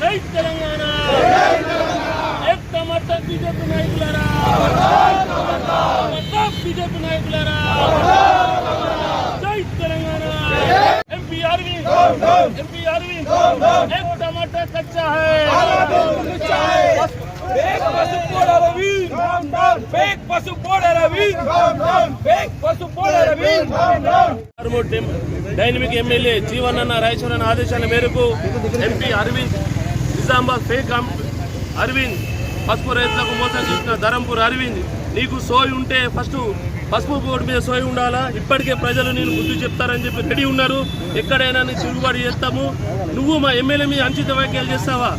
జై తెలంగాణ ఏక్ టమాటర్ బీజేపీ నాయకులారా మొత్తం బీజేపీ నాయకులారా జై తెలంగాణ ఎంపీ అరవింద్ ఎంపీ అరవింద్ ఏక్ టమాటర్ కచ్చా high Fake passport Aravind! Fake passport Aravind! Fake dynamic MLA Jeevan అన్న డైనమిక్ ఎమ్మెల్యే జీవనన్న ఆదేశాల మేరకు ఎంపీ అరవింద్ నిజామాబాద్ ఫేక్ అరవింద్ పసుపు రైతులకు మోసం చేసిన ధరంపూర్ అరవింద్ నీకు సోయి ఉంటే ఫస్ట్ పసుపు బోర్డు మీద సోయి ఉండాలా? ఇప్పటికే ప్రజలు నేను బుద్ధి చెప్తారని చెప్పి రెడీ ఉన్నారు. ఎక్కడైనా నీ తిరుగుబాటు చేస్తాము. నువ్వు మా ఎమ్మెల్యే మీద అంచిత వ్యాఖ్యలు చేస్తావా?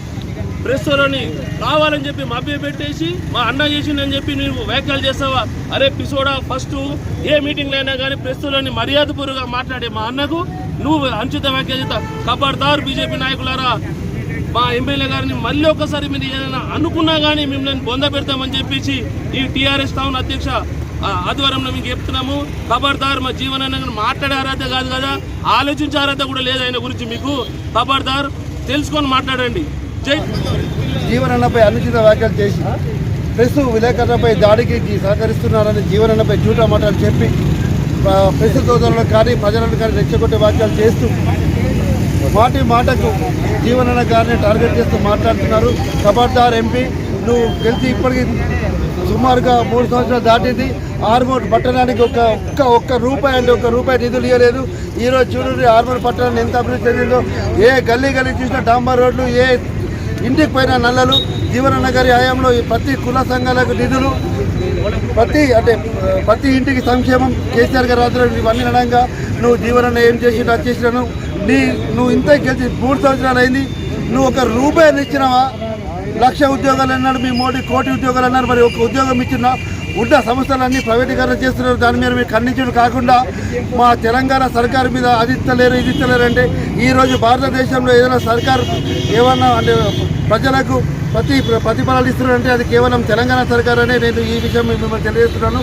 ప్రెస్లోని కావాలని చెప్పి మభ్య పెట్టేసి మా అన్న చేసిందని చెప్పి నువ్వు వ్యాఖ్యలు చేస్తావా? అరే పిసోడా ఫస్ట్ ఏ మీటింగ్లో అయినా కానీ ప్రెస్లోని మర్యాదపూర్వకంగా మాట్లాడే మా అన్నకు నువ్వు అంచిత వ్యాఖ్య చేస్తావు ఖబర్దార్ బీజేపీ నాయకులారా మా ఎమ్మెల్యే గారిని మళ్ళీ ఒకసారి మీరు ఏదైనా అనుకున్నా కానీ మిమ్మల్ని బొంద పెడతామని చెప్పేసి ఈ టీఆర్ఎస్ టౌన్ అధ్యక్ష ఆ, ఆధ్వర్యంలో మీకు చెప్తున్నాము. ఖబర్దార్ మా జీవనాన్ని మాట్లాడే అర్హత కాదు కదా ఆలోచించే అర్హత కూడా లేదు ఆయన గురించి మీకు. ఖబర్దార్ తెలుసుకొని మాట్లాడండి. జీవనన్నపై అనుచిత వ్యాఖ్యలు చేసి ప్రెస్ విలేకరులపై దాడికి సహకరిస్తున్నారని జీవనన్నపై జూటా మాటలు చెప్పి ఆ, ప్రెస్ సోదరులను కానీ ప్రజలను కానీ రెచ్చగొట్టే వ్యాఖ్యలు చేస్తూ మాటి మాటకు జీవనన్న గారిని టార్గెట్ చేస్తూ మాట్లాడుతున్నారు. ఖబర్దార్ ఎంపీ నువ్వు గెలిచి ఇప్పటికి సుమారుగా మూడు సంవత్సరాలు దాటింది. ఆర్మూర్ పట్టణానికి ఒక ఒక్క ఒక్క రూపాయి అంటే ఒక్క రూపాయి నిధులు ఇవ్వలేదు ఈరోజు చూడండి ఆర్మూర్ పట్టణాన్ని ఎంత అభివృద్ధి చెందిందో. ఏ గల్లీ గల్లీ చూసినా డాంబర్ రోడ్లు ఏ ఇంటికి పైన నల్లలు జీవనన్న గారి హయాంలో ఈ ప్రతి కుల సంఘాలకు నిధులు ప్రతి అంటే ప్రతి ఇంటికి సంక్షేమం కేసీఆర్ గారు రాత్రి ఇవన్నీ అనగా నువ్వు జీవనన్న ఏం చేసినా చేసినాను నీ నువ్వు ఇంత గెలిచి మూడు సంవత్సరాలు అయింది. నువ్వు ఒక రూపాయలు ఇచ్చినావా? లక్ష ఉద్యోగాలు అన్నాడు మీ మోడీ కోటి ఉద్యోగాలు అన్నారు మరి ఒక ఉద్యోగం ఇచ్చిన ఉన్న సంస్థలన్నీ ప్రైవేటీకరణ చేస్తున్నారు. దాని మీద మీరు ఖండించడం కాకుండా మా తెలంగాణ సర్కారు మీద అది ఇస్తలేరు ఇది ఇస్తలేరు అంటే ఈరోజు భారతదేశంలో ఏదైనా సర్కారు ఏమన్నా అంటే ప్రజలకు ప్రతి ప్రతిఫలాలు ఇస్తున్నారంటే అది కేవలం తెలంగాణ సర్కార్ అనే నేను ఈ విషయం మిమ్మల్ని తెలియజేస్తున్నాను.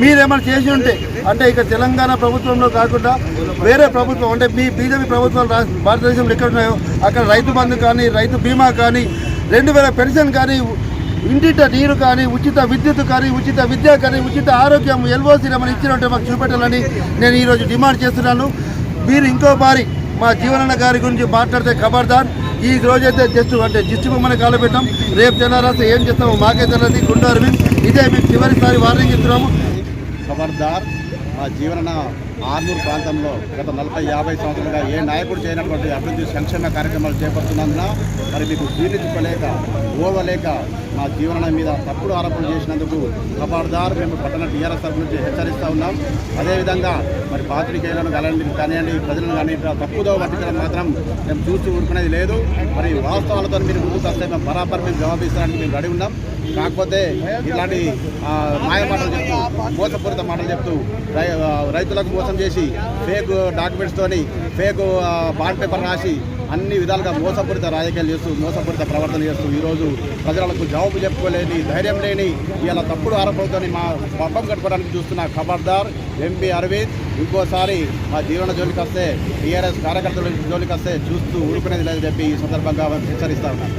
మీరేమైనా చేసి ఉంటే అంటే ఇక తెలంగాణ ప్రభుత్వంలో కాకుండా వేరే ప్రభుత్వం అంటే మీ బీజేపీ ప్రభుత్వాలు రా- భారతదేశంలో ఎక్కడున్నాయో అక్కడ రైతు బంధు కానీ రైతు బీమా కానీ రెండు వేల పెన్షన్ కానీ ఇంటింట నీరు కానీ ఉచిత విద్యుత్ కానీ ఉచిత విద్య కానీ ఉచిత ఆరోగ్యం ఎల్ఓసి మనం ఇచ్చినట్టు మాకు చూపెట్టాలని నేను ఈరోజు డిమాండ్ చేస్తున్నాను. మీరు ఇంకో బారి మా జీవనన్న గారి గురించి మాట్లాడితే ఖబర్దార్ ఈ రోజైతే జస్ట్ అంటే జిస్టు బొమ్మని కాలపెట్టాం. రేపు తెల్లారాస్తే ఏం చేస్తామో మాకే తెలియదు. గుండె అరవింద్ ఇదే మీకు చివరిసారి వార్నింగ్ ఇస్తున్నాము. ఖబర్దార్ మా జీవన ఆర్మూర్ ప్రాంతంలో గత నలభై యాభై సంవత్సరాలుగా ఏ నాయకుడు చేయనటువంటి అభివృద్ధి సంక్షేమ కార్యక్రమాలు చేపడుతున్నందున మరి మీకు జీర్ణించుకోలేక ఓవలేక మా జీవనం మీద తప్పుడు ఆరోపణలు చేసినందుకు ఖబర్దార్ మేము పట్టణ టీఆర్ఎస్ తరఫు నుంచి హెచ్చరిస్తూ ఉన్నాం. అదేవిధంగా మరి పాత్రికేయులను కానివ్వండి కానివ్వండి ప్రజలను కానీ తప్పుదో పట్టించడం మాత్రం మేము చూసి ఊరుకునేది లేదు. మరి వాస్తవాలతో మీరు ముందుకు వస్తే మేము బరాబర్ మేము జవాబిస్తానికి మేము రెడీ ఉన్నాం. కాకపోతే ఇలాంటి మాయ మాటలు చెప్తూ మోసపూరిత మాటలు చెప్తూ రై- రైతులకు మోసం చేసి ఫేక్ డాక్యుమెంట్స్తోని ఫేక్ బాండ్ పేపర్ రాసి అన్ని విధాలుగా మోసపూరిత రాజకీయాలు చేస్తూ మోసపూరిత ప్రవర్తన చేస్తూ ఈరోజు ప్రజలకు జవాబు చెప్పుకోలేని ధైర్యం లేని ఇలా తప్పుడు ఆరోపణలతో మా పబ్బం కట్టుకోవడానికి చూస్తున్న ఖబర్దార్ ఎంపీ అరవింద్ ఇంకోసారి మా జీవన జోలికి వస్తే టీఆర్ఎస్ కార్యకర్తల జోలికి వస్తే చూస్తూ ఊరుకునేది లేదని చెప్పి ఈ సందర్భంగా హెచ్చరిస్తా ఉన్నాను.